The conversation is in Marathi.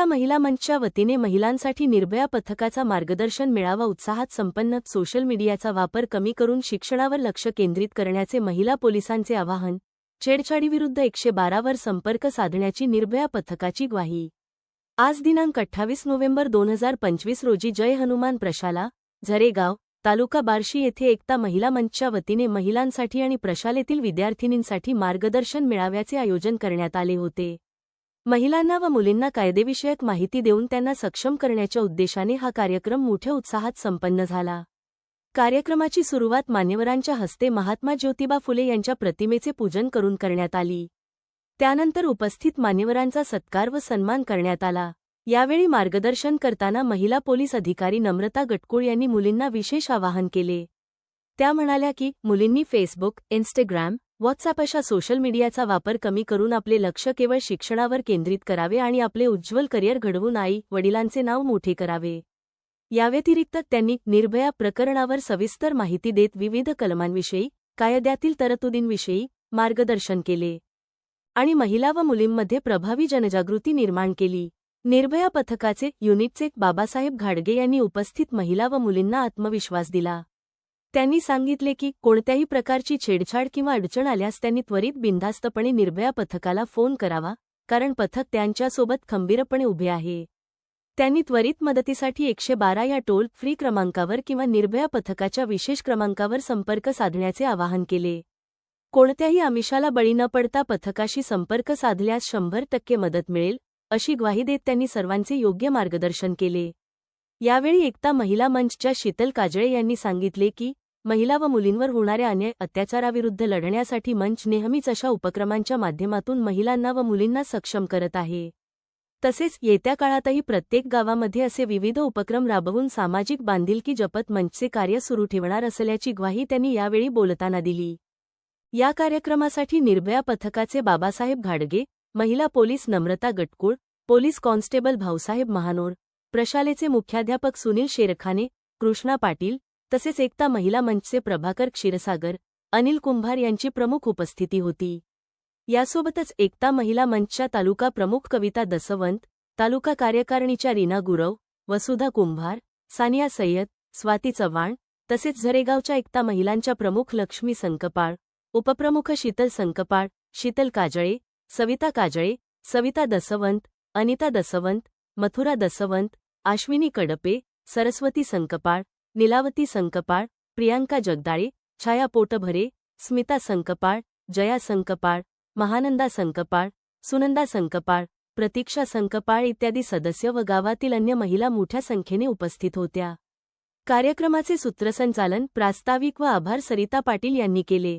एकता महिला मंचच्या वतीने महिलांसाठी निर्भया पथकाचा मार्गदर्शन मिळावा उत्साहात संपन्न सोशल मीडियाचा वापर कमी करून शिक्षणावर लक्ष केंद्रित करण्याचे महिला पोलिसांचे आवाहन छेडछाडीविरुद्ध एकशे बारावर संपर्क साधण्याची निर्भया पथकाची ग्वाही. आज दिनांक अठ्ठावीस नोव्हेंबर दोन हजार पंचवीस रोजी जय हनुमान प्रशाला झरेगाव तालुका बार्शी येथे एकता महिला मंचच्या वतीने महिलांसाठी आणि प्रशालेतील विद्यार्थिनींसाठी मार्गदर्शन मेळाव्याचे आयोजन करण्यात आले होते. महिलांना व मुलींना कायदेविषयक माहिती देऊन त्यांना सक्षम करण्याच्या उद्देशाने हा कार्यक्रम मोठ्या उत्साहात संपन्न झाला. कार्यक्रमाची सुरुवात मान्यवरांच्या हस्ते महात्मा ज्योतिबा फुले यांच्या प्रतिमेचे पूजन करून करण्यात आली. त्यानंतर उपस्थित मान्यवरांचा सत्कार व सन्मान करण्यात आला. यावेळी मार्गदर्शन करताना महिला पोलीस अधिकारी नम्रता गटकुळ यांनी मुलींना विशेष आवाहन केले. त्या म्हणाल्या की मुलींनी फेसबुक इन्स्टाग्राम व्हॉट्सअप अशा सोशल मीडियाचा वापर कमी करून आपले लक्ष केवळ शिक्षणावर केंद्रित करावे आणि आपले उज्ज्वल करिअर घडवून आई वडिलांचे नाव मोठे करावे. याव्यतिरिक्त त्यांनी निर्भया प्रकरणावर सविस्तर माहिती देत विविध कलमांविषयी कायद्यातील तरतुदींविषयी मार्गदर्शन केले. आणि महिला व मुलींमध्ये प्रभावी जनजागृती निर्माण केली. निर्भया पथकाचे युनिटचे बाबासाहेब घाडगे यांनी उपस्थित महिला व मुलींना आत्मविश्वास दिला. त्यांनी सांगितले की कोणत्याही प्रकारची छेडछाड किंवा अडचण आल्यास त्यांनी त्वरित बिनधास्तपणे निर्भया पथकाला फोन करावा कारण पथक त्यांच्यासोबत खंबीरपणे उभे आहे. त्यांनी त्वरित मदतीसाठी एकशे बारा या टोल फ्री क्रमांकावर किंवा निर्भया पथकाच्या विशेष क्रमांकावर संपर्क साधण्याचे आवाहन केले. कोणत्याही आमिषाला बळी न पडता पथकाशी संपर्क साधल्यास शंभर टक्के मदत मिळेल अशी ग्वाही देत त्यांनी सर्वांचे योग्य मार्गदर्शन केले. यावेळी एकता महिला मंचच्या शीतल काजळे यांनी सांगितले की महिला व मुलींवर होणाऱ्या अन्याय अत्याचाराविरुद्ध लढण्यासाठी मंच नेहमीच अशा उपक्रमांच्या माध्यमातून महिलांना व मुलींना सक्षम करत आहे. तसेच येत्या काळातही प्रत्येक गावामध्ये असे विविध उपक्रम राबवून सामाजिक बांधिलकी जपत मंचचे कार्य सुरू ठेवणार असल्याची ग्वाही त्यांनी यावेळी बोलताना दिली. या कार्यक्रमासाठी निर्भया पथकाचे बाबासाहेब घाडगे महिला police Namrata Gatkul police constable Bhausaheb Mahanor प्रशालेचे मुख्याध्यापक सुनील शेरखाने कृष्णा पाटील तसेच एकता महिला मंचचे प्रभाकर क्षीरसागर अनिल कुंभार यांची प्रमुख उपस्थिती होती. यासोबतच एकता महिला मंचच्या तालुका प्रमुख कविता दसवंत तालुका कार्यकारिणीच्या रीना गुरव वसुधा कुंभार सानिया सय्यद स्वाती चव्हाण तसेच झरेगावच्या एकता महिलांच्या प्रमुख लक्ष्मी संकपाळ उपप्रमुख शीतल संकपाळ शीतल काजळे सविता काजळे सविता दसवंत अनिता दसवंत मथुरा दसवंत आश्विनी कडपे सरस्वती संकपाळ निलावती संकपाळ प्रियांका जगदाळे छाया पोटभरे स्मिता संकपाळ जया संकपाळ महानंदा संकपाळ सुनंदा संकपाळ प्रतीक्षा संकपाळ इत्यादी सदस्य व गावातील अन्य महिला मोठ्या संख्येने उपस्थित होत्या. कार्यक्रमाचे सूत्रसंचालन प्रास्ताविक व आभार सरिता पाटील यांनी केले.